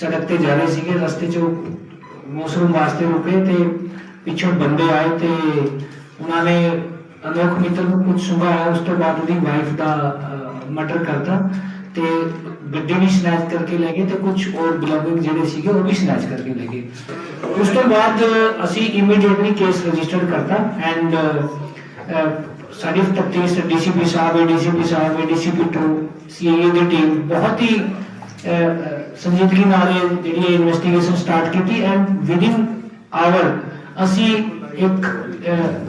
ਸੜਕ ਤੇ ਜਾ ਰਹੇ ਸੀਗੇ, ਰਸਤੇ 'ਚ ਮੌਸਮ ਵਾਸਤੇ ਰੁਕੇ ਤੇ ਪਿੱਛੋਂ ਬੰਦੇ ਆਏ ਤੇ ਉਹਨਾਂ ਨੇ ਅਨੋਖ ਮਿੱਤਲ ਨੂੰ ਕੁਝ ਸੁਣਾਇਆ ਉਸ ਤੋਂ ਬਾਅਦ ਉਹਦੀ ਵਾਈਫ ਦਾ ਮਰਡਰ ਕਰਤਾ ਤੇ ਗੱਡੀ ਵੀ ਸਨੈਚ ਕਰਕੇ ਲੈ ਗਏ ਤੇ ਕੁਝ ਹੋਰ ਬਿਲੋਗਿੰਗ ਜਿਹੜੇ ਸੀਗੇ ਉਹ ਵੀ ਸਨੈਚ ਕਰਕੇ ਲੈ ਗਏ। ਉਸ ਤੋਂ ਬਾਅਦ ਅਸੀਂ ਇਮੀਡੀਏਟਲੀ ਕੇਸ ਰਜਿਸਟਰ ਕਰਤਾ ਐਂਡ ਸਾਡੀ ਤਫਤੀਸ਼ ਡੀਸੀਪੀ ਸਾਹਿਬ ਡੀਸੀਪੀ ਸਾਹਿਬ ਡੀਸੀਪੀ 2 ਸੀਏ ਦੀ ਟੀਮ ਬਹੁਤ ਹੀ ਸੰਜੀਦਗੀ ਨਾਲ ਜਿਹੜੀ ਇਨਵੈਸਟੀਗੇਸ਼ਨ ਸਟਾਰਟ ਕੀਤੀ ਐਂਡ ਵਿਦਿਨ ਆਵਰ ਅਸੀਂ ਇੱਕ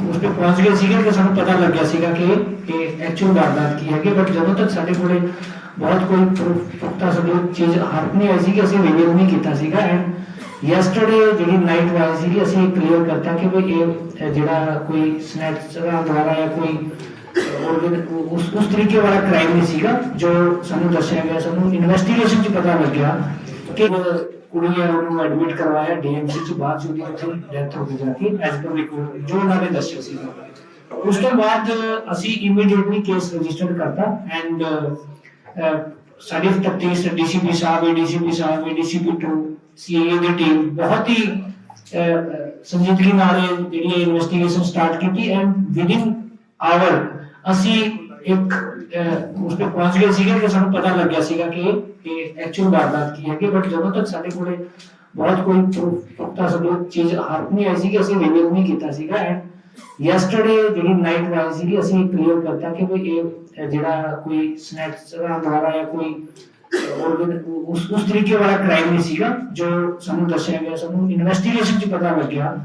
ਉਸ ਤੇ ਪਹੁੰਚ ਗਏ ਸੀਗੇ ਕਿ ਸਾਨੂੰ ਪਤਾ ਲੱਗਿਆ ਸੀਗਾ ਕਿ ਇਹ ਐਕਚੁਅਲ ਵਾਰਦਾਤ ਕੀ ਹੈਗੀ ਬਟ ਜਦੋਂ ਤੱਕ ਸਾਡੇ ਕੋਲੇ ਬਹੁਤ ਕੋਈ ਪੁਖਤਾ ਸਬੂਤ ਚੀਜ਼ ਹੱਥ ਨਹੀਂ ਆਈ ਸੀ ਕਿ ਅਸੀਂ ਰਿਵੀਲ ਨਹੀਂ ਕੀਤਾ ਸੀਗਾ ਐਂਡ ਯੈਸਟਰਡੇ ਜਿਹੜੀ ਨਾਈਟ ਵਾਈ ਸੀ ਅਸੀਂ ਕਲੀਅਰ ਕਰਤਾ ਕਿ ਵੀ ਇਹ ਜਿਹੜਾ ਕੋਈ ਸਨੈਚਰਾਂ ਦੁਆਰਾ ਜਾਂ ਕੋਈ ਉਸ ਉਸ ਤਰੀਕੇ ਵਾਲਾ ਕ੍ਰਾਈਮ ਨਹੀਂ ਸੀਗਾ ਜੋ ਸਾਨੂੰ ਦੱਸਿਆ ਗਿਆ ਸਾਨੂੰ ਇਨਵੈਸਟੀਗੇਸ਼ਨ 'ਚ ਪਤਾ ਲੱਗਿਆ ਕਿ ਉਹ ਕੁੜੀ ਹੈ ਉਹਨੂੰ ਐਡਮਿਟ ਕਰਵਾਇਆ ਡੀਐਮਸੀ 'ਚ ਬਾਅਦ 'ਚ ਉਹਦੀ ਉੱਥੇ ਡੈਥ ਹੋ ਗਈ ਜਾ ਕੇ ਐਜ਼ ਪਰ ਰਿਪੋਰਟ ਜੋ ਉਹਨਾਂ ਨੇ ਦੱਸਿਆ ਸੀਗਾ ਉਸ ਤੋਂ ਬਾਅਦ ਅਸੀਂ ਇਮੀਡੀਏਟਲੀ ਕੇਸ ਰਜਿਸਟਰ ਕਰਤਾ ਐਂਡ ਸਾਡੀ ਤਫਤੀਸ਼ ਡੀਸੀਪੀ ਸਾਹਿਬ ਹੈ ਡੀਸੀਪੀ ਸਾਹਿਬ ਹੈ ਡੀਸੀਪੀ 2 ਸੀਏ ਦੀ ਟੀਮ ਬਹੁਤ ਹੀ ਅਹ, ਅਹ, ਸੰਜੀਦਗੀ ਨਾਲ ਇਹ ਜਿਹੜੀ ਇਨਵੈਸਟੀਗੇਸ਼ਨ ਸਟਾਰਟ ਕੀਤੀ ਐਂਡ ਵਿਦਿਨ ਆਵਰ। ਅਸੀਂ ਇੱਕ ਉਸ ਤੇ ਪਹੁੰਚ ਗਏ ਸੀਗੇ ਕਿ ਸਾਨੂੰ ਪਤਾ ਲੱਗਿਆ ਸੀਗਾ ਕਿ ਇਹ ਐਕਚੁਅਲ ਵਾਰਦਾਤ ਕੀ ਹੈਗੀ ਬਟ ਜਦੋਂ ਤੱਕ ਸਾਡੇ ਕੋਲੇ ਬਹੁਤ ਕੋਈ ਪੁਖਤਾ ਸਬੂਤ ਚੀਜ਼ ਹੱਥ ਨਹੀਂ ਆਈ ਸੀ ਕਿ ਅਸੀਂ ਰਿਵੀਲ ਨਹੀਂ ਕੀਤਾ ਸੀਗਾ। ਐਂਡ ਯੈਸਟਰਡੇ ਜਿਹੜੀ ਨਾਈਟ ਵਾਈ ਸੀਗੀ, ਅਸੀਂ ਕਲੀਅਰ ਕਰਤਾ ਕਿ ਵੀ ਇਹ ਜਿਹੜਾ ਕੋਈ ਸਨੈਚਰਾਂ ਦੁਆਰਾ ਜਾਂ ਕੋਈ ਉਸ ਉਸ ਤਰੀਕੇ ਵਾਲਾ ਕ੍ਰਾਈਮ ਨਹੀਂ ਸੀਗਾ, ਜੋ ਸਾਨੂੰ ਦੱਸਿਆ ਗਿਆ, ਸਾਨੂੰ ਇਨਵੈਸਟੀਗੇਸ਼ਨ 'ਚ ਪਤਾ ਲੱਗਿਆ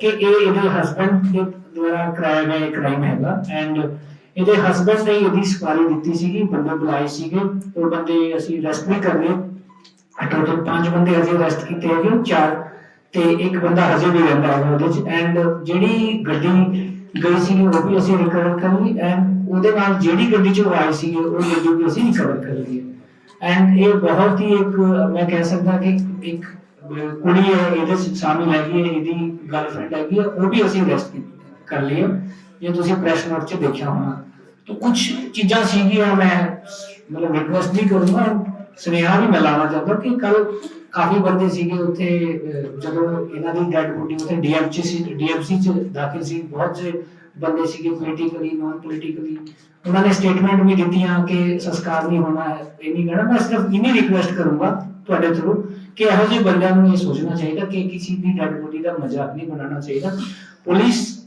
ਕਿ ਇਹ ਇਹਦੇ ਹਸਬੰਡ ਦੇ ਦੁਆਰਾ ਕਰਾਇਆ ਗਿਆ ਇਹ ਕ੍ਰਾਈਮ ਹੈਗਾ। ਐਂਡ ਇਹਦੇ ਹਸਬੰਡ ਨੇ ਇਹਦੀ ਸਪਾਰੀ ਦਿੱਤੀ ਸੀਗੀ, ਬੰਦੇ ਬੁਲਾਏ ਸੀਗੇ, ਉਹ ਬੰਦੇ ਅਸੀਂ ਅਰੈਸਟ ਵੀ ਕਰ ਲਏ। ਟੋਟਲ ਪੰਜ ਬੰਦੇ ਹਜੇ ਅਰੈਸਟ ਕੀਤੇ ਹੈਗੇ, ਚਾਰ ਤੇ ਇੱਕ ਬੰਦਾ ਹਜੇ ਵੀ ਰਹਿੰਦਾ ਹੈ ਉਹਦੇ ਚ। ਐਂਡ ਜਿਹੜੀ ਗੱਡੀ ਗਈ ਸੀ ਉਹ ਵੀ ਅਸੀਂ ਰਿਕਵਰ ਕਰ ਲਈ। ਐਂਡ ਉਹਦੇ ਨਾਲ ਜਿਹੜੀ ਗੱਡੀ ਚ ਉਹ ਸੀ, ਉਹ ਗੱਡੀ ਵੀ ਅਸੀਂ ਰਿਕਵਰ ਕਰ ਲਈ। ਐਂਡ ਇਹ ਬਹੁਤ ਹੀ ਇੱਕ, ਮੈਂ ਕਹਿ ਸਕਦਾ ਕਿ ਇੱਕ ਕੁੜੀ ਹੈ, ਇਹਦੇ ਸ਼ਾਮਿਲ ਹੈਗੀ ਹੈ, ਇਹਦੀ ਗਰਲਫ੍ਰੈਂਡ ਹੈਗੀ ਹੈ, ਉਹ ਵੀ ਅਸੀਂ ਅਰੈਸਟ ਕਰ ਲਈ ਹੈ ਇਹ ਤੁਸੀਂ ਪ੍ਰੈਸ ਨੋਟ 'ਚ ਦੇਖਿਆ ਹੋਣਾ ਤਾਂ ਕੁਝ ਚੀਜ਼ਾਂ ਸੀਗੀਆਂ ਮੈਂ ਮਤਲਬ ਰਿਕਵੈਸਟ ਵੀ ਕਰੂੰਗਾ ਸੁਨੇਹਾ ਵੀ ਮੈਂ ਲਾਉਣਾ ਚਾਹੁੰਦਾ ਕਿ ਕੱਲ ਕਾਫੀ ਬੰਦੇ ਸੀਗੇ ਉੱਥੇ ਅਹ, ਜਦੋਂ ਇਹਨਾਂ ਦੀ ਡੈਡ ਬੋਡੀ ਉੱਥੇ ਡੀਐਮਸੀ ਸੀ ਡੀਐਮਸੀ ਚ ਦਾਖਲ ਸੀ ਬਹੁਤ ਸੇ ਬੰਦੇ ਸੀਗੇ ਪੋਲੀਟੀਕਲੀ ਨਾਨ ਪੋਲੀਟੀਕਲੀ ਉਹਨਾਂ ਨੇ ਸਟੇਟਮੈਂਟ ਵੀ ਦਿੱਤੀਆਂ ਕਿ ਸੰਸਕਾਰ ਨਹੀਂ ਹੋਣਾ ਹੈ ਇਹ ਨਹੀਂ ਕਹਿਣਾ ਮੈਂ ਸਿਰਫ ਇੰਨੀ ਰਿਕਵੈਸਟ ਕਰੂੰਗਾ ਤੁਹਾਡੇ ਥਰੂ ਕਿ ਇਹੋ ਜਿਹੇ ਬੰਦਿਆਂ ਨੂੰ ਇਹ ਸੋਚਣਾ ਚਾਹੀਦਾ ਕਿ ਕਿਸੇ ਦੀ ਡੈਡ ਬੋਡੀ ਦਾ ਮਜ਼ਾਕ ਨਹੀਂ ਬਣਾਉਣਾ ਚਾਹੀਦਾ ਪੁਲਿਸ ਅਹ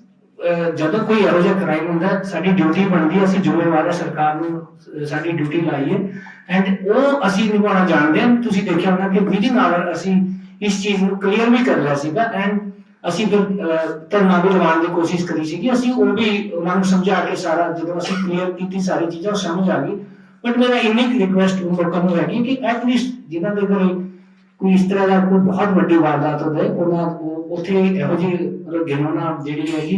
ਜਦੋਂ ਕੋਈ ਇਹੋ ਜਿਹਾ ਕ੍ਰਾਈਮ ਹੁੰਦਾ, ਸਾਡੀ ਡਿਊਟੀ ਬਣਦੀ ਹੈ ਅਸੀਂ ਜ਼ਿੰਮੇਵਾਰ ਹੈ ਸਰਕਾਰ ਨੂੰ ਸਾਡੀ ਡਿਊਟੀ ਲਾਈ ਐਂਡ ਉਹ ਅਸੀਂ ਨਿਭਾਉਣਾ ਜਾਣਦੇ ਹਾਂ। ਤੁਸੀਂ ਦੇਖਿਆ ਹੋਣਾ ਕਿ ਵਿਦਿਨ ਆਵਰ ਅਸੀਂ ਇਸ ਚੀਜ਼ ਨੂੰ ਕਲੀਅਰ ਵੀ ਕਰ ਲਿਆ ਸੀਗਾ। ਐਂਡ ਅਸੀਂ ਫਿਰ ਧਰਨਾ ਵੀ ਲਗਾਉਣ ਦੀ ਕੋਸ਼ਿਸ਼ ਕਰੀ ਸੀਗੀ। ਅਸੀਂ ਉਹ ਵੀ ਉਹਨਾਂ ਨੂੰ ਸਮਝਾ ਕੇ ਸਾਰਾ ਜਦੋਂ ਅਸੀਂ ਕਲੀਅਰ ਕੀਤੀ ਸਾਰੀ ਚੀਜ਼ਾਂ, ਉਹ ਸਮਝ ਆ ਗਈ। ਬਟ ਮੇਰਾ ਇੰਨੀ ਰਿਕੁਐਸਟ ਲੋਕਾਂ ਨੂੰ ਹੈਗੀ ਕਿ ਐਟਲੀਸਟ ਜਿਨ੍ਹਾਂ ਦੇ ਘਰੇ ਕੋਈ ਇਸ ਤਰ੍ਹਾਂ ਦਾ ਕੋਈ ਬਹੁਤ ਵੱਡੀ ਵਾਰਦਾਤ ਹੋਵੇ, ਉਹਨਾਂ ਉੱਥੇ ਇਹੋ ਜਿਹੀ ਮਤਲਬ ਗਿਣਨਾ ਜਿਹੜੀ ਹੈਗੀ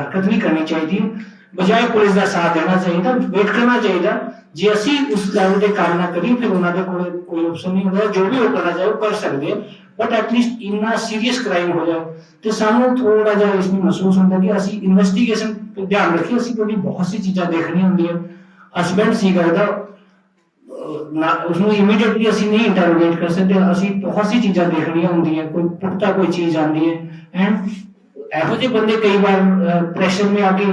ਹਰਕਤ ਨਹੀਂ ਕਰਨੀ ਚਾਹੀਦੀ। ਬਜਾਏ ਪੁਲਿਸ ਦਾ ਸਾਥ ਦੇਣਾ ਚਾਹੀਦਾ ਵੇਟ ਕਰਨਾ ਚਾਹੀਦਾ। ਜੇ ਅਸੀਂ ਉਸ ਲੈਵਲ ਤੇ ਕੰਮ ਨਾ ਕਰੀਏ, ਫਿਰ ਉਹਨਾਂ ਦੇ ਕੋਲ ਕੋਈ ਆਪਸ਼ਨ ਨਹੀਂ ਹੁੰਦਾ। ਜੋ ਵੀ ਉਹ ਕਰਨਾ ਚਾਹੇ ਉਹ ਕਰ ਸਕਦੇ ਆ। ਬਟ ਐਟਲੀਸਟ ਇੰਨਾ ਸੀਰੀਅਸ ਕ੍ਰਾਈਮ ਹੋ ਜਾਏ। ਤੇ ਸਾਨੂੰ ਥੋੜਾ ਜਿਹਾ ਇਸ ਨੂੰ ਮਹਿਸੂਸ ਹੁੰਦਾ ਕਿ ਅਸੀਂ ਇਨਵੈਸਟੀਗੇਸ਼ਨ ਤੇ ਧਿਆਨ ਰੱਖੀਏ। ਅਸੀਂ ਕਿਉਂਕਿ ਬਹੁਤ ਸੀ ਚੀਜ਼ਾਂ ਦੇਖਣੀਆਂ ਹੁੰਦੀਆਂ। ਹਸਬੈਂਡ ਸੀਗਾ ਉਹਦਾ ਅਹ ਨਾ ਉਸ ਨੂੰ ਇਮੀਡੀਏਟਲੀ ਅਸੀਂ ਨਹੀਂ ਇੰਟਰੋਗੇਟ ਕਰ ਸਕਦੇ। ਅਸੀਂ ਬਹੁਤ ਸੀ ਚੀਜ਼ਾਂ ਦੇਖਣੀਆਂ ਹੁੰਦੀਆਂ। ਕੋਈ ਪੁਖਤਾ ਕੋਈ ਚੀਜ਼ ਆਉਂਦੀ ਹੈ। ਐਂਡ ਇਹੋ ਜਿਹੇ ਬੰਦੇ ਕਈ ਵਾਰ ਪ੍ਰੈਸ਼ਰ में ਆਕੇ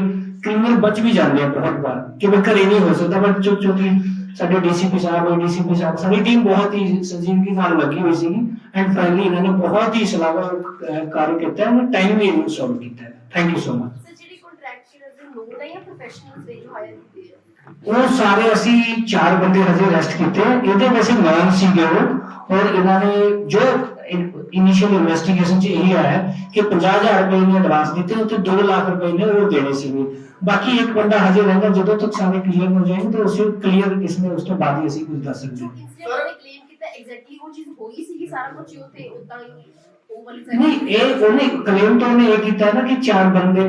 ਕ੍ਰਿਮੀਨਲ ਬਚ ਵੀ ਜਾਂਦੇ ਆ ਬਹੁਤ ਵਾਰ ਕਿ ਵੀ ਘਰੇ ਨਹੀਂ ਹੋ ਸਕਦਾ ਬਟ ਜੋ ਕਿਉਂਕਿ ਸਾਡੇ ਡੀਸੀਪੀ ਸਾਹਿਬ ਹੈ ਡੀਸੀਪੀ ਸਾਹਿਬ ਸਾਡੀ ਟੀਮ ਬਹੁਤ ਹੀ ਸੰਜੀਦਗੀ ਨਾਲ ਲੱਗੀ ਹੋਈ ਸੀਗੀ ਐਂਡ ਫਾਈਨਲੀ ਇਹਨਾਂ ਨੇ ਬਹੁਤ ਹੀ ਸਲਾਵਾ ਕਾਰਜ ਕੀਤਾ ਹੈ ਟਾਈਮ ਵੀ ਇਹਨੂੰ ਸੋਲਵ ਕੀਤਾ ਹੈ thank you so much sir ਜਿਹੜੀ ਕੰਟਰੈਕਚੁਅਲ ਦੇ ਲੋਡ ਹੈ ਜਾਂ ਪ੍ਰੋਫੈਸ਼ਨਲਸ ਦੇ ਹਾਇਰ ਕੀਤੇ ਆ ਉਹ ਸਾਰੇ ਅਸੀਂ ਚਾਰ ਬੰਦੇ ਹਜੇ ਅਰੈਸਟ ਕੀਤੇ ਆ। ਇਹਦੇ ਵੈਸੇ ਨਾਮ ਸੀਗੇ ਉਹ ਔਰ ਇਹਨਾਂ ਨੇ ਜੋ ਇਨੀਸ਼ੀਅਲ ਇਨਵੈਸਟੀਗੇਸ਼ਨ ਚ ਇਹ ਆਇਆ ਕਿ 50000 ਰੁਪਏ ਨੇ ਐਡਵਾਂਸ ਦਿੱਤੇ ਉੱਤੇ 2 ਲੱਖ ਰੁਪਏ ਨੇ ਉਹ ਦੇਣੇ ਸੀਗੇ। ਬਾਕੀ ਇੱਕ ਬੰਦਾ ਹਜੇ ਰਹਿੰਦਾ ਜਦੋਂ ਤੱਕ ਸਾਰੇ ਕਲੀਅਰ ਹੋ ਜਾਣਗੇ ਤਾਂ ਉਸੇ ਕਲੀਅਰ ਇਸਨੇ ਉਸ ਤੋਂ ਬਾਅਦ ਹੀ ਅਸੀਂ ਕੁਝ ਦੱਸ ਸਕਦੇ ਹਾਂ। ਨੇ ਕਲੇਮ ਕੀਤਾ ਐਗਜ਼ੈਕਟਲੀ ਉਹ ਚੀਜ਼ ਹੋਈ ਸੀਗੀ ਸਾਰਾ ਕੁਝ ਉਹ ਤੇ ਉਦਾਂ ਹੀ ਉਹ ਨਹੀਂ ਇਹ ਉਹਨੇ ਕਲੇਮ ਤਾਂ ਉਹਨੇ ਇਹ ਕੀਤਾ ਨਾ ਕਿ ਚਾਰ ਬੰਦੇ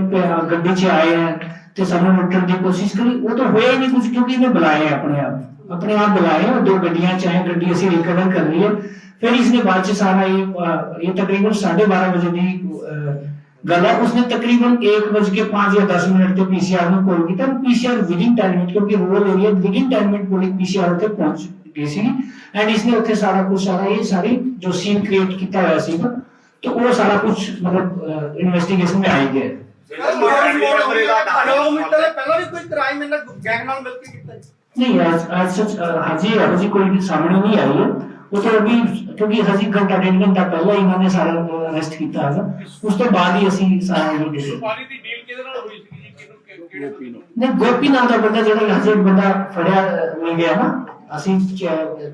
ਗੱਡੀ 'ਚ ਆਏ ਆ ਤੇ ਸਾਨੂੰ ਲੁੱਟਣ ਦੀ ਕੋਸ਼ਿਸ਼ ਕਰੀ। ਉਹ ਤਾਂ ਹੋਇਆ ਹੀ ਨਹੀਂ ਕੁਝ ਕਿਉਂਕਿ ਇਹਨੇ ਬੁਲਾਏ ਆਪਣੇ ਆਪ। ਆਪਣੇ ਆਪ ਬੁਲਾਏ ਆ, ਦੋ ਗੱਡੀਆਂ 'ਚ ਆਏ ਗੱਡੀ ਅਸੀਂ ਰਿਕਵਰ ਕਰ ਲਈ ਹੈ फिर इसने बाद बादशाह सारा ये ये तकरीबन साढ़े बारह बजे दी गला। उसने तकरीबन एक बज के पाँच या दस मिनट तक पीसीआर में कॉल की था PCR within ten minute क्योंकि rural area within ten minute police PCR तक पहुँच गई थी। एंड इसने उसे सारा कुछ सारा ये सारी जो सीन क्रिएट किया हुआ सी तो, तो वो सारा कुछ मतलब इन्वेस्टिगेशन में आई गया नहीं आज आज सच हाजी हाजी कोई भी सामने नहीं आई है। वो तो अभी ਕਿਉਂਕਿ ਅਸੀਂ ਘੰਟਾ ਡੇਢ ਘੰਟਾ ਪਹਿਲਾਂ ਇਹਨਾਂ ਨੇ ਸਾਰਾ ਅਰੈਸਟ ਕੀਤਾ ਹੈਗਾ ਉਸ ਤੋਂ ਬਾਅਦ ਹੀ ਅਸੀਂ ਸਾਰਾ ਇਹ ਦੇਖਿਆ। ਪਾਣੀ ਦੀ ਡੀਲ ਕਿਹਦੇ ਨਾਲ ਹੋਈ ਸੀ ਜੀ? ਕਿਹਨੂੰ ਕਿਹੜੇ ਨੇ। ਗੋਪੀ ਨਾਮ ਦਾ ਬੰਦਾ ਜਿਹੜਾ ਹਜ਼ਰ ਬੰਦਾ ਫੜਿਆ ਮਿਲ ਗਿਆ ਨਾ। ਅਸੀਂ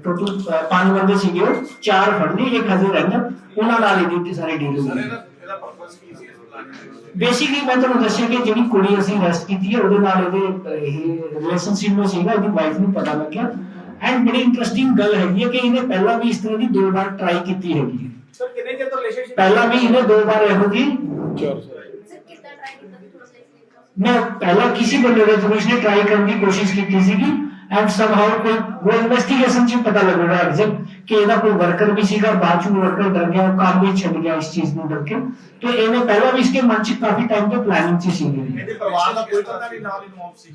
ਟੋਟਲ ਪੰਜ ਬੰਦੇ ਸੀਗੇ ਚਾਰ ਫੜ ਲਈ ਇੱਕ ਹਜ਼ਰ ਰਹਿੰਦਾ। ਉਹਨਾਂ ਨਾਲ ਹੀ ਡਿਊਟੀ ਸਾਰੀ ਡੀਲ ਹੋ ਗਈ ਬੇਸਿਕਲੀ ਮੈਂ ਤੁਹਾਨੂੰ ਦੱਸਿਆ ਕਿ ਜਿਹੜੀ ਕੁੜੀ ਅਸੀਂ ਅਰੈਸਟ ਕੀਤੀ ਹੈ ਉਹਦੇ ਨਾਲ ਇਹਦੇ ਇਹ ਰਿਲੇਸ਼ਨਸ਼ਿਪ ਨੂੰ ਸੀਗਾ ਇਹਦੀ ਵਾਈਫ ਨੂੰ ਪਤਾ ਲੱਗਿਆ। ਐਂਡ ਬੜੀ ਇੰਟਰਸਟਿੰਗ ਗੱਲ ਹੈਗੀ ਹੈ ਕਿ ਇਹਨੇ ਪਹਿਲਾਂ ਵੀ ਇਸ ਤਰ੍ਹਾਂ ਦੀ ਦੋ ਵਾਰ ਟਰਾਈ ਕੀਤੀ ਹੈਗੀ ਹੈ ਸਰ ਕਿੰਨੇ ਚਿਰ ਤੋਂ ਰਿਲੇਸ਼ਨਸ਼ਿਪ ਪਹਿਲਾਂ ਵੀ ਇਹਨੇ ਦੋ ਵਾਰ ਇਹੋ ਜਿਹੀ ਸਰ ਕਿੱਦਾਂ ਟਰਾਈ ਕੀਤਾ ਸੀ ਥੋੜਾ ਸਾ explain ਕਰੋ ਮੈਂ ਪਹਿਲਾਂ ਕਿਸੇ ਬੰਦੇ ਦੇ ਥਰੂ ਇਸਨੇ ਟਰਾਈ ਕਰਨ ਦੀ ਕੋਸ਼ਿਸ਼ ਕੀਤੀ ਸੀਗੀ ਐਂਡ ਸਮਹਾਉ ਕੋਈ ਉਹ ਇਨਵੈਸਟੀਗੇਸ਼ਨ ਚ ਪਤਾ ਲੱਗਣਾ ਐਗਜ਼ੈਕਟ ਕਿ ਇਹਦਾ ਕੋਈ ਵਰਕਰ ਵੀ ਸੀਗਾ ਬਾਅਦ ਚ ਵਰਕਰ ਡਰ ਗਿਆ ਉਹ ਕੰਮ ਵੀ ਛੱਡ ਗਿਆ ਇਸ ਚੀਜ਼ ਨੂੰ ਡਰ ਕੇ ਤੇ ਇਹਨੇ ਪਹਿਲਾਂ ਵੀ ਇਸਕੇ ਮਨ ਚ ਕਾਫੀ ਟਾਈਮ ਤੋਂ ਪਲਾनिंग ਚ ਸੀਗੀ ਇਹਦੇ ਪਰਿਵਾਰ ਦਾ ਕੋਈ ਪਤਾ ਨਹੀਂ ਨਾਲ ਇਨਵੋਲਵ ਸੀ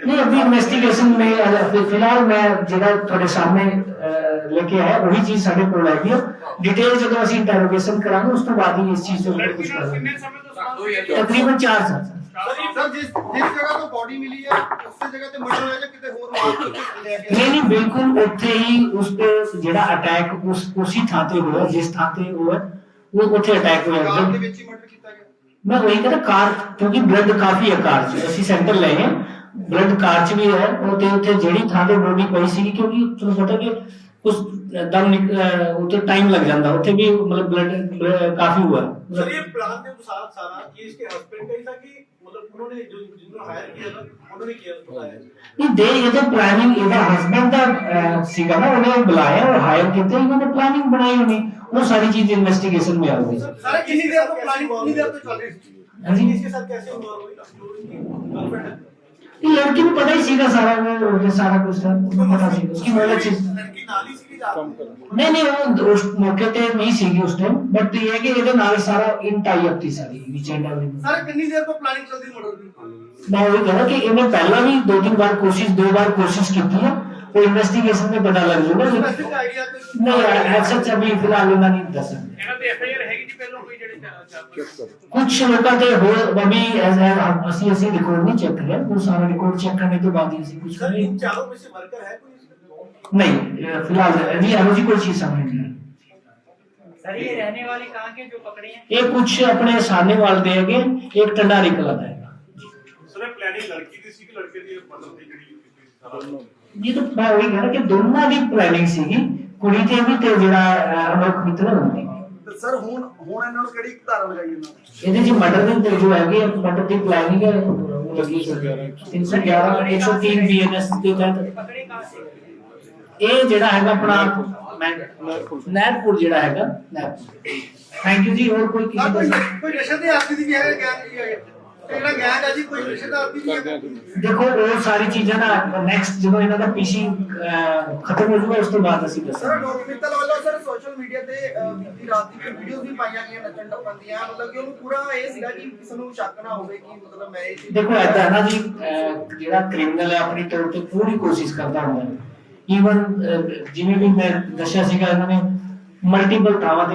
नहीं अभी इन्वेस्टिगेशन में अ, फि- फिलहाल मैं ਜਿਹੜਾ ਤੁਹਾਡੇ ਸਾਹਮਣੇ ਅ, ਲੈ ਕੇ ਆਇਆ ਉਹੀ ਚੀਜ਼ ਸਾਡੇ ਕੋਲ ਆਈ ਹੈ ਡਿਟੇਲ ਜਦੋਂ ਅਸੀਂ ਇੰਟਰੋਗੇਸ਼ਨ ਕਰਾਂਗੇ ਉਸ ਤੋਂ ਬਾਅਦ ਹੀ ਇਸ ਚੀਜ਼ ਦੇ ਉੱਪਰ ਲੜਕੀ ਕੁਝ ਨਾਲ ਕਰਾਂਗੇ ਕਿੰਨੇ ਸਮੇਂ ਤੋਂ ਸੰਬੰਧ ਸੀ ਤਕਰੀਬਨ 4 ਸਾਲ ਸਰ ਜਿਸ ਜਿਸ ਜਗ੍ਹਾ ਤੋਂ ਬੋਡੀ ਮਿਲੀ ਹੈ ਉਸੇ ਜਗ੍ਹਾ ਤੇ ਮਰਡਰ ਹੋਇਆ ਜਾਂ ਕਿਤੇ ਹੋਰ ਮਾਰ ਕੇ ਲੈ ਗਿਆ ਨਹੀਂ ਨਹੀਂ ਬਿਲਕੁਲ ਉੱਥੇ ਹੀ ਉਸ ਤੇ ਜਿਹੜਾ ਅਟੈਕ ਉਸ ਉਸੇ ਥਾਂ ਤੇ ਹੋਇਆ ਜਿਸ ਥਾਂ ਤੇ ਹੋਇਆ ਉਹ ਉੱਥੇ ਅਟੈਕ ਹੋਇਆ ਕਾਰ ਦੇ ਜਦ- ਵਿੱਚ ਹੀ ਮਰਡਰ ਕੀਤਾ ਗਿਆ ਮੈਂ ਵਹੀ ਕਹਿੰਦਾ ਕਾਰ ਕਿਉਂਕਿ ਬਲੱਡ ਕਾਫੀ ਹੈ ਕਾਰ 'ਚ ਅਸੀਂ ਸੈਂਟਰ ਲਏ ਹਾਂ ਵਿਰੋਧ ਕਾਰਜ ਵੀ ਹੈ ਉਹ ਤੇ ਉੱਥੇ ਜਿਹੜੀ ਥਾਂ ਤੇ ਬੋਡੀ ਪਈ ਸੀ ਕਿਉਂਕਿ ਤੁਹਾਨੂੰ ਪਤਾ ਕਿ ਉਸ ਦਮ ਉੱਤੇ ਟਾਈਮ ਲੱਗ ਜਾਂਦਾ ਉੱਥੇ ਵੀ ਮਤਲਬ ਬਲੱਡ ਕਾਫੀ ਹੁਆ ਸਰ ਪਲਾਨ ਦੇ ਅਨੁਸਾਰ ਸਾਰਾ ਕਿ ਇਸਕੇ ਹਸਬੰਡ ਕਹੀ ਕਿ ਮਤਲਬ ਉਹਨਾਂ ਨੇ ਜੋ ਜਿੰਨੂੰ ਹਾਇਰ ਕੀਤਾ ਉਹਨਾਂ ਨੇ ਕਿਹਾ ਬੁਲਾਇਆ ਨਹੀਂ ਦੇ ਇਹ ਤਾਂ ਪਲਾਨਿੰਗ ਇਹਦਾ ਹਸਬੰਡ ਦਾ ਸੀਗਾ ਨਾ ਉਹਨੇ ਬੁਲਾਇਆ ਔਰ ਹਾਇਰ ਕੀਤਾ ਇਹਨਾਂ ਨੇ ਪਲਾਨਿੰਗ ਬਣਾਈ ਹੋਣੀ। ਉਹ ਸਾਰੀ ਚੀਜ਼ ਇਨਵੈਸਟੀਗੇਸ਼ਨ ਮੇ ਆਉਂਦੀ ਸਰ ਕਿੰਨੀ ਦੇਰ ਤੋਂ ਪਲਾਨਿੰਗ ਕਿੰਨੀ ਦੇਰ ਤੋਂ ਚੱਲ ਹਾਂਜੀ। कि लड़की को पता ही सीधा सारा वो सारा कुछ था पता सीधा उसकी बहुत अच्छी नहीं नहीं वो उस मौके पे नहीं सीखी उस टाइम बट ये है कि ये तो नाल सारा इन टाई अप थी सारी विजय डाल सारे कितनी देर तो प्लानिंग चलती मॉडल की? मैं वही कह रहा कि इन्हें पहला भी दो तीन बार कोशिश दो बार कोशिश की थी ਵਾਰ ਕੋਸ਼ਿਸ਼ ਕੀਤੀ ਹੈ ਉਹ ਇਨਵੈਸਟੀਗੇਸ਼ਨ में पता लग जाएगा ਸਪੈਸਿਫਿਕ ਆਈਡੀਆ ਕੋਈ ਨਹੀਂ ਐਸਾ ਅਭੀ ਫਿਲਹਾਲ ਇਹਨਾਂ ਨਹੀਂ ਦੱਸ ਸਕਦੇ ਇਹਨਾਂ ਤੇ ਐਫਆਈਆਰ ਹੈਗੀ ਜੀ ਪਹਿਲਾਂ ਕੋਈ ਜਿਹੜੇ ਚਾਰ ਕੁਝ ਲੋਕਾਂ ਤੇ ਹੋਰ ਅਭੀ ਐਜ਼ ਅਸੀਂ ਅਸੀਂ ਰਿਕਾਰਡ ਨਹੀਂ ਚੈੱਕ ਕਰਿਆ ਉਹ ਸਾਰਾ ਰਿਕਾਰਡ ਚੈੱਕ ਕਰਨੇ ਤੋਂ ਬਾਅਦ ਹੀ ਅਸੀਂ ਕੁਝ सर ਕਰਾਂਗੇ इन चारों में से वर्कर है कोई इसमें? नहीं अ, फिलहाल अभी ਇਹੋ ਜਿਹੀ ਕੋਈ चीज सामने नहीं आई सर ये रहने वाले कहाँ के जो पकड़े हैं ये कुछ अपने सामने वाल देंगे एक टंडारी कला का है ਸਰ ਪਲੈਨਿੰਗ ਲੜਕੀ ਦੀ ਸੀ ਕਿ ਲੜਕੇ ਦੀ ਮਤਲਬ ਦੀ ਜਿਹੜੀ ਇਹ ਤਾਂ ਮੈਂ ਉਹੀ ਕਹਿੰਦਾ ਕਿ ਦੋਨਾਂ ਦੀ ਪਲੈਨਿੰਗ ਸੀਗੀ ਕੁੜੀ ਤੇ ਵੀ ਤੇ ਜਿਹੜਾ ਅਮਰ ਮਿੱਤਰ ਹੁੰਦੇ ਤੇ ਸਰ ਹੁਣ ਹੁਣ ਇਹਨਾਂ ਨੂੰ ਕਿਹੜੀ ਧਾਰਾ ਲਗਾਈ ਇਹਨਾਂ ਨੇ? ਇਹਦੇ ਜੀ ਮਰਡਰ ਦੇ ਤੇ ਜੋ ਹੈਗੇ ਆ ਮਰਡਰ ਦੀ ਪਲੈਨਿੰਗ ਹੈ। ਲੱਗੀ 311 103 ਬੀਐਨਐਸ ਦੇ ਤਹਿਤ। ਇਹ ਜਿਹੜਾ ਹੈਗਾ ਆਪਣਾ ਨੈਰਪੁਰ ਜਿਹੜਾ ਹੈਗਾ ਨੈਰਪੁਰ ਥੈਂਕ ਯੂ ਜੀ ਹੋਰ ਕੋਈ ਕਿਸੇ ਕੋਈ ਨਸ਼ਾ ਦੇ ਆਸੀ ਦੀ ਵੀ ਹੈ ਗੈਂਗ ਵੀ ਹੈ ਜਿਹੜਾ ਗੈਂਗ ਹੈ ਜੀ? ਕੋਈ ਨਸ਼ੇ ਦਾ ਆਦੀ ਵੀ ਹੈ ਦੇਖੋ ਉਹ ਸਾਰੀ ਚੀਜ਼ਾਂ ਨਾ ਨੈਕਸਟ ਜਦੋਂ ਇਹਨਾਂ ਦਾ ਪੀਸੀ ਖਤਮ ਹੋ ਜਾਊਗਾ ਉਸ ਤੋਂ ਬਾਅਦ ਅਸੀਂ ਸਰ ਦੱਸਾਂਗੇ ਡਾਕਟਰ ਮਿੱਤਲ ਵੱਲੋਂ ਸਰ ਸੋਸ਼ਲ ਮੀਡੀਆ ਤੇ ਅਹ, ਬੀਤੀ ਰਾਤ ਦੀ ਵੀਡੀਓਜ਼ ਵੀ ਪਾਈਆਂ ਗਈਆਂ ਨੱਚਣ ਟੱਪਣ ਦੀਆਂ ਮਤਲਬ ਕਿ ਉਹਨੂੰ ਪੂਰਾ ਇਹ ਸੀਗਾ ਕਿ ਕਿਸੇ ਨੂੰ ਸ਼ੱਕ ਨਾ ਹੋਵੇ ਕਿ ਮਤਲਬ ਮੈਂ ਇਹ ਚੀਜ਼ ਦੇਖੋ ਹੈ ਨਾ ਜੀ ਅਹ, ਜਿਹੜਾ ਕ੍ਰਿਮੀਨਲ ਹੈ ਆਪਣੀ ਤੌਰ ਤੇ ਪੂਰੀ ਕੋਸ਼ਿਸ਼ ਕਰਦਾ ਹੁੰਦਾ ਹੈ। ਈਵਨ ਜਿਵੇਂ ਵੀ ਮੈਂ ਦੱਸਿਆ ਸੀਗਾ ਇਹਨਾਂ ਨੇ ਮਲਟੀਪਲ ਥਾਵਾਂ ਤੇ